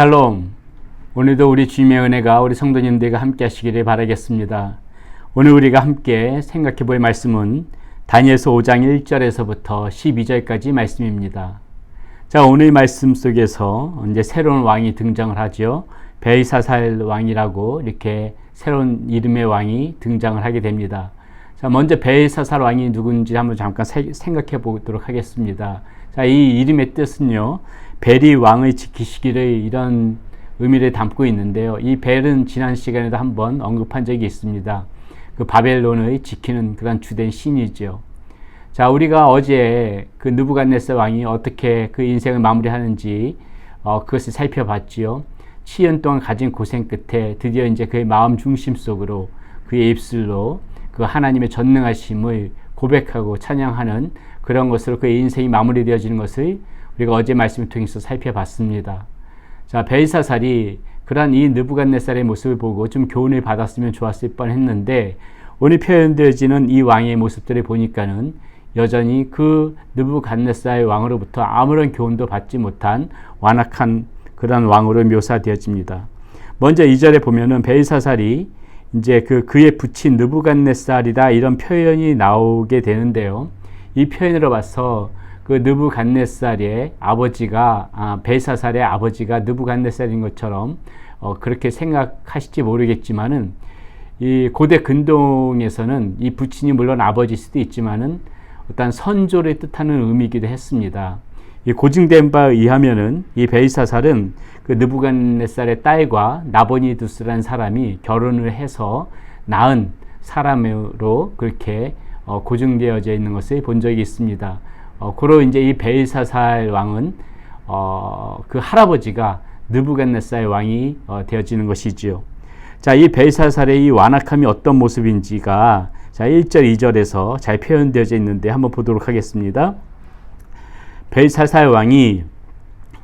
샬롬. 오늘도 우리 주님의 은혜가 우리 성도님들과 함께 하시기를 바라겠습니다. 오늘 우리가 함께 생각해 볼 말씀은 다니엘서 5장 1절에서부터 12절까지 말씀입니다. 자, 오늘 말씀 속에서 이제 새로운 왕이 등장을 하죠. 베이사살 왕이라고 이렇게 새로운 이름의 왕이 등장을 하게 됩니다. 자, 먼저 베이사살 왕이 누군지 한번 잠깐 생각해 보도록 하겠습니다. 자, 이 이름의 뜻은요. 벨이 왕을 지키시기를 이런 의미를 담고 있는데요. 이 벨은 지난 시간에도 한번 언급한 적이 있습니다. 그 바벨론을 지키는 그런 주된 신이죠. 자, 우리가 어제 그 느부갓네살 왕이 어떻게 그 인생을 마무리하는지 어, 그것을 살펴봤지요. 7년 동안 가진 고생 끝에 드디어 이제 그의 마음 중심 속으로 그의 입술로 그 하나님의 전능하심을 고백하고 찬양하는 그런 것으로 그의 인생이 마무리되어지는 것을 우리가 어제 말씀을 통해서 살펴봤습니다. 자, 벨사살이 그러한 이 느부갓네살의 모습을 보고 좀 교훈을 받았으면 좋았을 뻔했는데 오늘 표현되어지는 이 왕의 모습들을 보니까는 여전히 그 느부갓네살 왕으로부터 아무런 교훈도 받지 못한 완악한 그런 왕으로 묘사되어집니다. 먼저 이절에 보면은 벨사살이 이제 그 그의 붙인 느부갓네살이다 이런 표현이 나오게 되는데요. 이 표현으로 봐서 그 느부갓네살의 아버지가 아, 벨사살의 아버지가 느부갓네살인 것처럼 어, 그렇게 생각하실지 모르겠지만은 이 고대 근동에서는 이 부친이 물론 아버지일 수도 있지만은 어떤 선조를 뜻하는 의미이기도 했습니다. 이 고증된 바에 의하면은 이 벨사살은 그 느부갓네살의 딸과 나보니두스라는 사람이 결혼을 해서 낳은 사람으로 그렇게 어, 고증되어져 있는 것을 본 적이 있습니다. 어, 그로 이제 이 벨사살 왕은 어, 그 할아버지가 느부갓네살 왕이 어, 되어지는 것이지요. 자, 이 벨사살의 이 완악함이 어떤 모습인지가 자, 1절, 2절에서 잘 표현되어져 있는데 한번 보도록 하겠습니다. 벨사살 왕이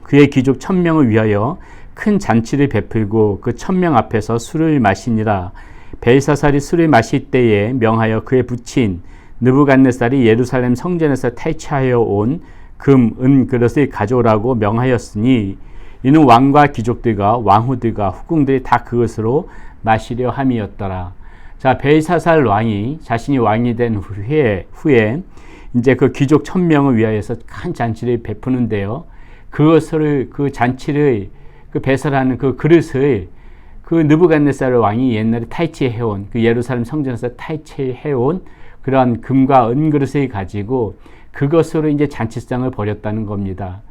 그의 귀족 천명을 위하여 큰 잔치를 베풀고 그 천명 앞에서 술을 마시니라. 벨사살이 술을 마실 때에 명하여 그의 부친 느부갓네살이 예루살렘 성전에서 탈취하여 온 금, 은 그릇을 가져오라고 명하였으니 이는 왕과 귀족들과 왕후들과 후궁들이 다 그것으로 마시려 함이었더라. 자, 벨사살 왕이 자신이 왕이 된 후에, 후에 이제 그 귀족 천명을 위하여서 큰 잔치를 베푸는데요. 그것을, 그 잔치를, 그 배설하는 그 그릇을 그 느부갓네살 왕이 옛날에 탈취해온, 그 예루살렘 성전에서 탈취해온 그러한 금과 은그릇을 가지고 그것으로 이제 잔치상을 벌였다는 겁니다.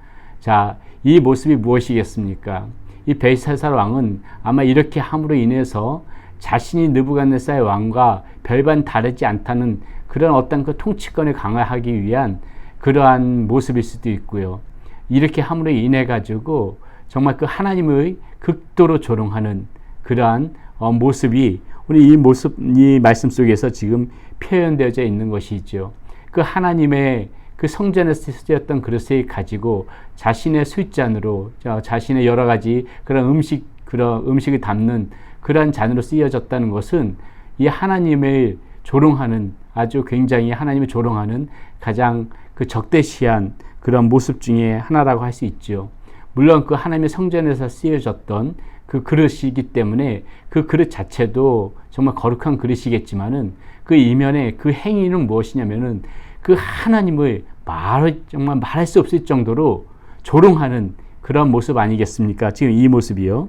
자, 이 모습이 무엇이겠습니까? 이 벨사살 왕은 아마 이렇게 함으로 인해서 자신이 느부갓네살 왕과 별반 다르지 않다는 그런 어떤 그 통치권을 강화하기 위한 그러한 모습일 수도 있고요. 이렇게 함으로 인해 가지고 정말 그 하나님의 극도로 조롱하는 그러한 어, 모습이 우리 이 모습, 이 말씀 속에서 지금 표현되어져 있는 것이죠. 그 하나님의 그 성전에서 쓰였던 그릇을 가지고 자신의 술잔으로 자신의 여러 가지 그런 음식 그런 음식을 담는 그러한 잔으로 쓰여졌다는 것은 이 하나님을 조롱하는 아주 굉장히 하나님을 조롱하는 가장 그 적대시한 그런 모습 중에 하나라고 할 수 있죠. 물론 그 하나님의 성전에서 쓰여졌던 그 그릇이기 때문에 그 그릇 자체도 정말 거룩한 그릇이겠지만은 그 이면에 그 행위는 무엇이냐면은 그 하나님을 말 정말 말할 수 없을 정도로 조롱하는 그런 모습 아니겠습니까? 지금 이 모습이요.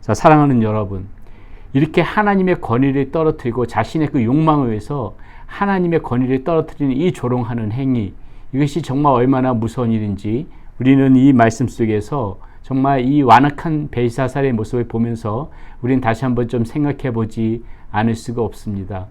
자, 사랑하는 여러분. 이렇게 하나님의 권위를 떨어뜨리고 자신의 그 욕망을 위해서 하나님의 권위를 떨어뜨리는 이 조롱하는 행위, 이것이 정말 얼마나 무서운 일인지 우리는 이 말씀 속에서 정말 이 완악한 벨사살의 모습을 보면서 우리는 다시 한번 좀 생각해 보지 않을 수가 없습니다.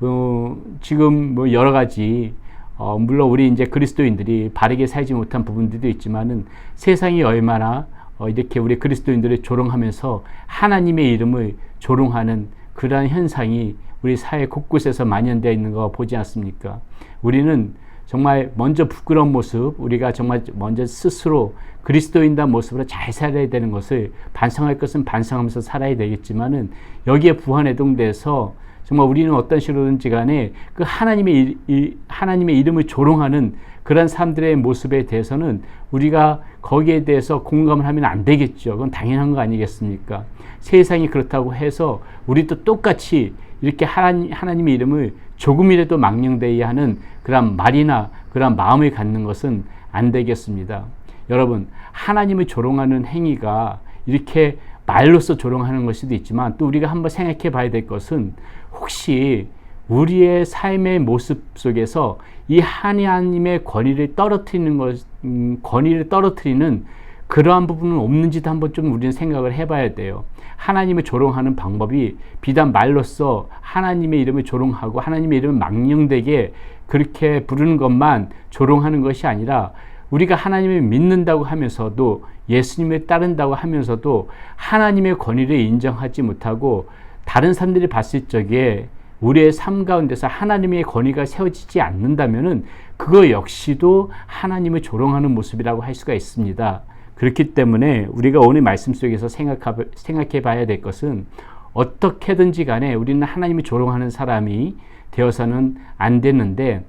어, 지금 뭐 여러 가지 어, 물론 우리 이제 그리스도인들이 바르게 살지 못한 부분들도 있지만은 세상이 얼마나 어, 이렇게 우리 그리스도인들을 조롱하면서 하나님의 이름을 조롱하는 그러한 현상이 우리 사회 곳곳에서 만연되어 있는 거 보지 않습니까? 우리는 정말 먼저 부끄러운 모습, 우리가 정말 먼저 스스로 그리스도인다 모습으로 잘 살아야 되는 것을 반성할 것은 반성하면서 살아야 되겠지만은 여기에 부활해동돼서 정말 우리는 어떤 식으로든지 간에 그 하나님의 일, 일, 하나님의 이름을 조롱하는 그런 사람들의 모습에 대해서는 우리가 거기에 대해서 공감을 하면 안 되겠죠. 그건 당연한 거 아니겠습니까? 세상이 그렇다고 해서 우리도 똑같이 이렇게 하나님, 하나님의 이름을 조금이라도 망령되어야 하는 그런 말이나 그런 마음을 갖는 것은 안 되겠습니다. 여러분, 하나님을 조롱하는 행위가 이렇게 말로써 조롱하는 걸 수도 있지만 또 우리가 한번 생각해 봐야 될 것은 혹시 우리의 삶의 모습 속에서 이 하나님의 권위를 떨어뜨리는 것, 음, 권위를 떨어뜨리는 그러한 부분은 없는지도 한번 좀 우리는 생각을 해봐야 돼요. 하나님을 조롱하는 방법이 비단 말로써 하나님의 이름을 조롱하고 하나님의 이름을 망령되게 그렇게 부르는 것만 조롱하는 것이 아니라 우리가 하나님을 믿는다고 하면서도 예수님을 따른다고 하면서도 하나님의 권위를 인정하지 못하고 다른 사람들이 봤을 적에 우리의 삶 가운데서 하나님의 권위가 세워지지 않는다면은 그거 역시도 하나님을 조롱하는 모습이라고 할 수가 있습니다. 그렇기 때문에 우리가 오늘 말씀 속에서 생각해 봐야 될 것은 어떻게든지 간에 우리는 하나님을 조롱하는 사람이 되어서는 안 되는데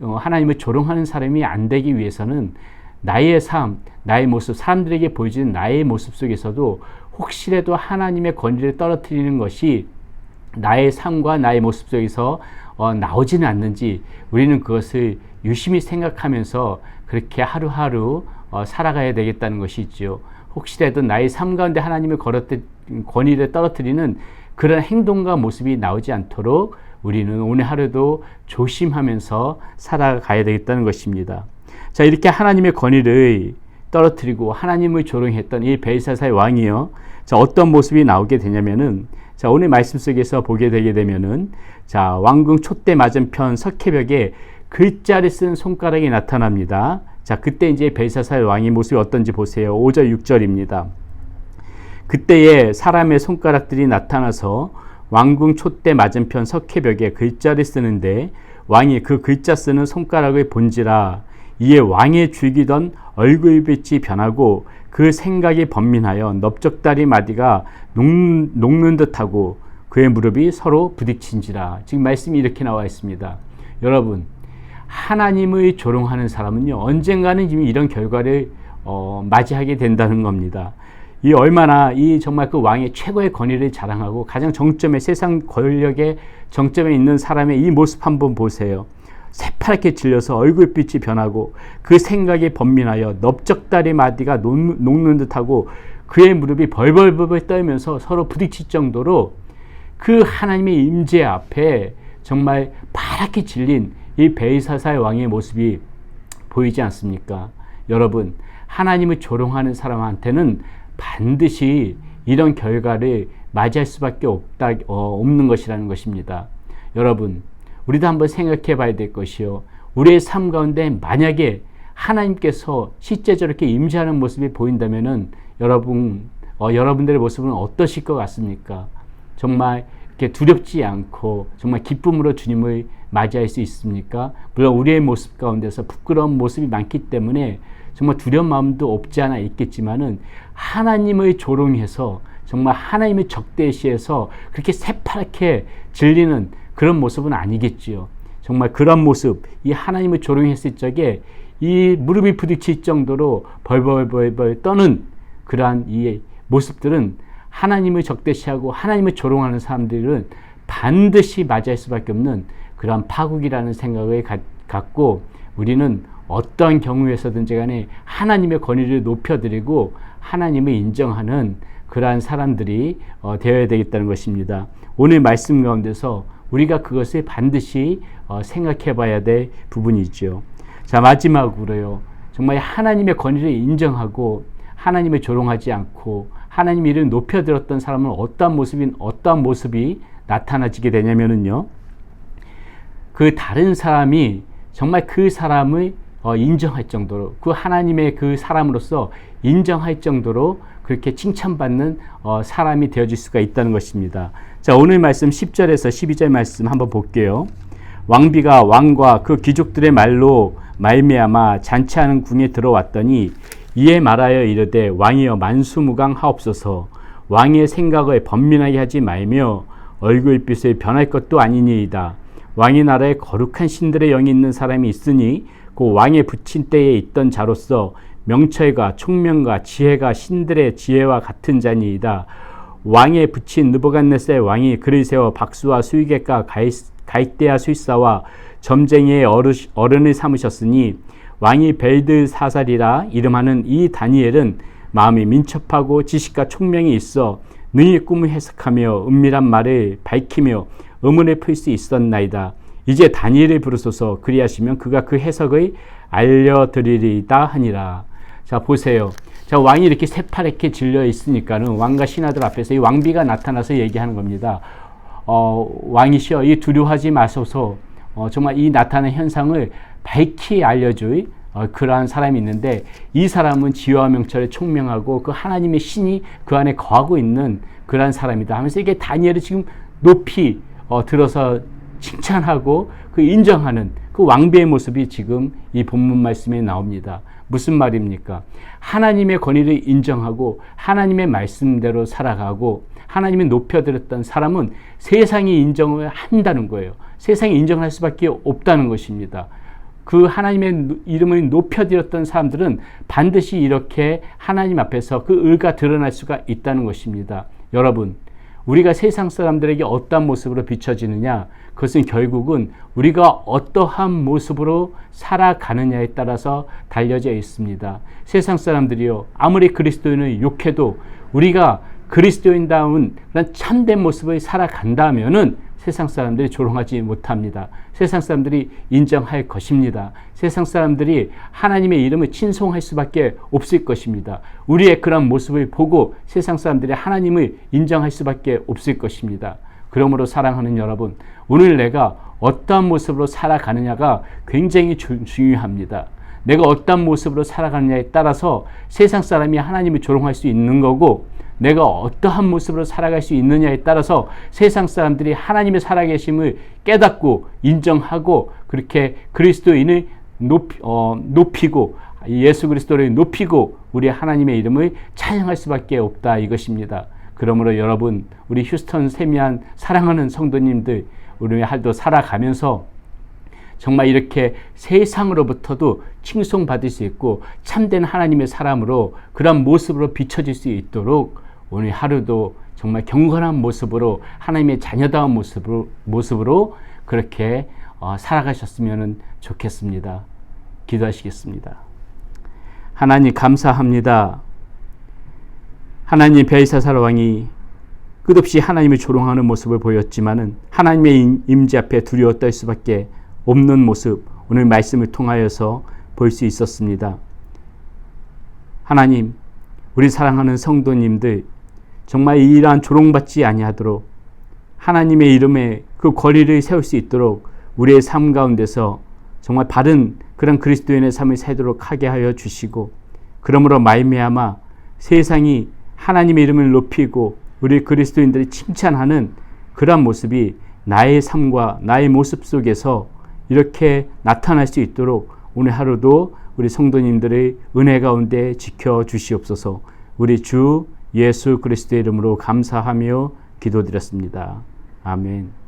어, 하나님을 조롱하는 사람이 안 되기 위해서는 나의 삶, 나의 모습, 사람들에게 보여지는 나의 모습 속에서도 혹시라도 하나님의 권위를 떨어뜨리는 것이 나의 삶과 나의 모습 속에서 어, 나오지는 않는지 우리는 그것을 유심히 생각하면서 그렇게 하루하루 어, 살아가야 되겠다는 것이 있죠. 혹시라도 나의 삶 가운데 하나님의 권위를 떨어뜨리는 그런 행동과 모습이 나오지 않도록 우리는 오늘 하루도 조심하면서 살아가야 되겠다는 것입니다. 자, 이렇게 하나님의 권위를 떨어뜨리고 하나님을 조롱했던 이 벨사사의 왕이요. 자, 어떤 모습이 나오게 되냐면은 자, 오늘 말씀 속에서 보게 되게 되면은 자, 왕궁 촛대 맞은편 석회벽에 글자를 쓴 손가락이 나타납니다. 자, 그때 이제 벨사사의 왕의 모습이 어떤지 보세요. 5절 6절입니다. 그때에 사람의 손가락들이 나타나서 왕궁 촛대 맞은편 석회벽에 글자를 쓰는데 왕이 그 글자 쓰는 손가락을 본지라 이에 왕의 죽이던 얼굴빛이 변하고 그 생각이 번민하여 넓적다리 마디가 녹, 녹는 듯하고 그의 무릎이 서로 부딪힌지라 지금 말씀이 이렇게 나와 있습니다. 여러분 하나님의 조롱하는 사람은요 언젠가는 이미 이런 결과를 어, 맞이하게 된다는 겁니다. 이 얼마나 이 정말 그 왕의 최고의 권위를 자랑하고 가장 정점에 세상 권력의 정점에 있는 사람의 이 모습 한번 보세요. 새파랗게 질려서 얼굴빛이 변하고 그 생각에 번민하여 넓적다리 마디가 녹는 듯하고 그의 무릎이 벌벌벌 떨면서 서로 부딪힐 정도로 그 하나님의 임재 앞에 정말 파랗게 질린 이 베이사사의 왕의 모습이 보이지 않습니까? 여러분, 하나님을 조롱하는 사람한테는 반드시 이런 결과를 맞이할 수밖에 없다, 어, 없는 것이라는 것입니다. 여러분, 우리도 한번 생각해 봐야 될 것이요. 우리의 삶 가운데 만약에 하나님께서 실제 저렇게 임재하는 모습이 보인다면은 여러분, 어, 여러분들의 모습은 어떠실 것 같습니까? 정말 이렇게 두렵지 않고 정말 기쁨으로 주님을 맞이할 수 있습니까? 물론 우리의 모습 가운데서 부끄러운 모습이 많기 때문에 정말 두려운 마음도 없지 않아 있겠지만은 하나님의 조롱해서 정말 하나님의 적대시해서 그렇게 새파랗게 질리는 그런 모습은 아니겠지요. 정말 그런 모습, 이 하나님을 조롱했을 적에 이 무릎이 부딪힐 정도로 벌벌벌벌 떠는 그러한 이 모습들은 하나님을 적대시하고 하나님을 조롱하는 사람들은 반드시 맞이할 수밖에 없는 그러한 파국이라는 생각을 가, 갖고 우리는 어떠한 경우에서든지 간에 하나님의 권위를 높여드리고 하나님을 인정하는 그러한 사람들이 어, 되어야 되겠다는 것입니다. 오늘 말씀 가운데서 우리가 그것을 반드시 어, 생각해 봐야 될 부분이죠. 자, 마지막으로요. 정말 하나님의 권위를 인정하고 하나님을 조롱하지 않고 하나님 이름 높여 들었던 사람은 어떠한 모습인 어떠한 모습이 나타나지게 되냐면은요. 그 다른 사람이 정말 그 사람을 어, 인정할 정도로 그 하나님의 그 사람으로서 인정할 정도로 그렇게 칭찬받는 어, 사람이 되어질 수가 있다는 것입니다. 자 오늘 말씀 10절에서 12절 말씀 한번 볼게요. 왕비가 왕과 그 귀족들의 말로 말미암아 잔치하는 궁에 들어왔더니 이에 말하여 이르되 왕이여 만수무강 하옵소서 왕의 생각을 번민하게 하지 말며 얼굴빛이 변할 것도 아니니이다. 왕의 나라에 거룩한 신들의 영이 있는 사람이 있으니 그 왕의 붙인 때에 있던 자로서 명철과 총명과 지혜가 신들의 지혜와 같은 자니이다. 왕에 붙인 느부갓네살 왕이 그를 세워 박수와 수위객과 가이대아 수의사와 점쟁이의 어른을 삼으셨으니 왕이 벨드 사살이라 이름하는 이 다니엘은 마음이 민첩하고 지식과 총명이 있어 능히 꿈을 해석하며 은밀한 말을 밝히며 의문을 풀 수 있었나이다. 이제 다니엘을 부르소서 그리하시면 그가 그 해석을 알려드리리다 하니라. 자 보세요. 자 왕이 이렇게 새파랗게 질려 있으니까는 왕과 신하들 앞에서 이 왕비가 나타나서 얘기하는 겁니다. 어, 왕이시여 이 두려워하지 마소서. 어, 정말 이 나타난 현상을 밝히 알려줄 어, 그러한 사람이 있는데 이 사람은 지혜와 명철에 총명하고 그 하나님의 신이 그 안에 거하고 있는 그러한 사람이다 하면서 이게 다니엘을 지금 높이 어, 들어서 칭찬하고 그 인정하는 그 왕비의 모습이 지금 이 본문 말씀에 나옵니다. 무슨 말입니까? 하나님의 권위를 인정하고 하나님의 말씀대로 살아가고 하나님이 높여드렸던 사람은 세상이 인정을 한다는 거예요. 세상이 인정할 수밖에 없다는 것입니다. 그 하나님의 이름을 높여드렸던 사람들은 반드시 이렇게 하나님 앞에서 그 의가 드러날 수가 있다는 것입니다. 여러분, 우리가 세상 사람들에게 어떠한 모습으로 비춰지느냐? 그것은 결국은 우리가 어떠한 모습으로 살아가느냐에 따라서 달려져 있습니다. 세상 사람들이요, 아무리 그리스도인을 욕해도 우리가 그리스도인다운 그런 참된 모습을 살아간다면은 세상 사람들이 조롱하지 못합니다. 세상 사람들이 인정할 것입니다. 세상 사람들이 하나님의 이름을 친송할 수밖에 없을 것입니다. 우리의 그런 모습을 보고 세상 사람들이 하나님을 인정할 수밖에 없을 것입니다. 그러므로 사랑하는 여러분, 오늘 내가 어떠한 모습으로 살아가느냐가 굉장히 주, 중요합니다. 내가 어떤 모습으로 살아가느냐에 따라서 세상 사람이 하나님을 조롱할 수 있는 거고 내가 어떠한 모습으로 살아갈 수 있느냐에 따라서 세상 사람들이 하나님의 살아계심을 깨닫고 인정하고 그렇게 그리스도인을 높이, 어, 높이고 예수 그리스도를 높이고 우리 하나님의 이름을 찬양할 수밖에 없다 이것입니다. 그러므로 여러분 우리 휴스턴 세미한 사랑하는 성도님들 우리 할도 살아가면서 정말 이렇게 세상으로부터도 칭송받을 수 있고 참된 하나님의 사람으로 그런 모습으로 비춰질 수 있도록 오늘 하루도 정말 경건한 모습으로 하나님의 자녀다운 모습으로, 모습으로 그렇게 어, 살아가셨으면 좋겠습니다. 기도하시겠습니다. 하나님 감사합니다. 하나님 벨사살 왕이 끝없이 하나님을 조롱하는 모습을 보였지만은 하나님의 임재 앞에 두려워 떨 수밖에 없는 모습 오늘 말씀을 통하여서 볼 수 있었습니다. 하나님, 우리 사랑하는 성도님들 정말 이러한 조롱받지 아니하도록 하나님의 이름에 그 권리를 세울 수 있도록 우리의 삶 가운데서 정말 바른 그런 그리스도인의 삶을 살도록 하게 하여 주시고 그러므로 말미암아 세상이 하나님의 이름을 높이고 우리 그리스도인들이 칭찬하는 그러한 모습이 나의 삶과 나의 모습 속에서 이렇게 나타날 수 있도록 오늘 하루도 우리 성도님들의 은혜 가운데 지켜 주시옵소서. 우리 주 예수 그리스도의 이름으로 감사하며 기도드렸습니다. 아멘.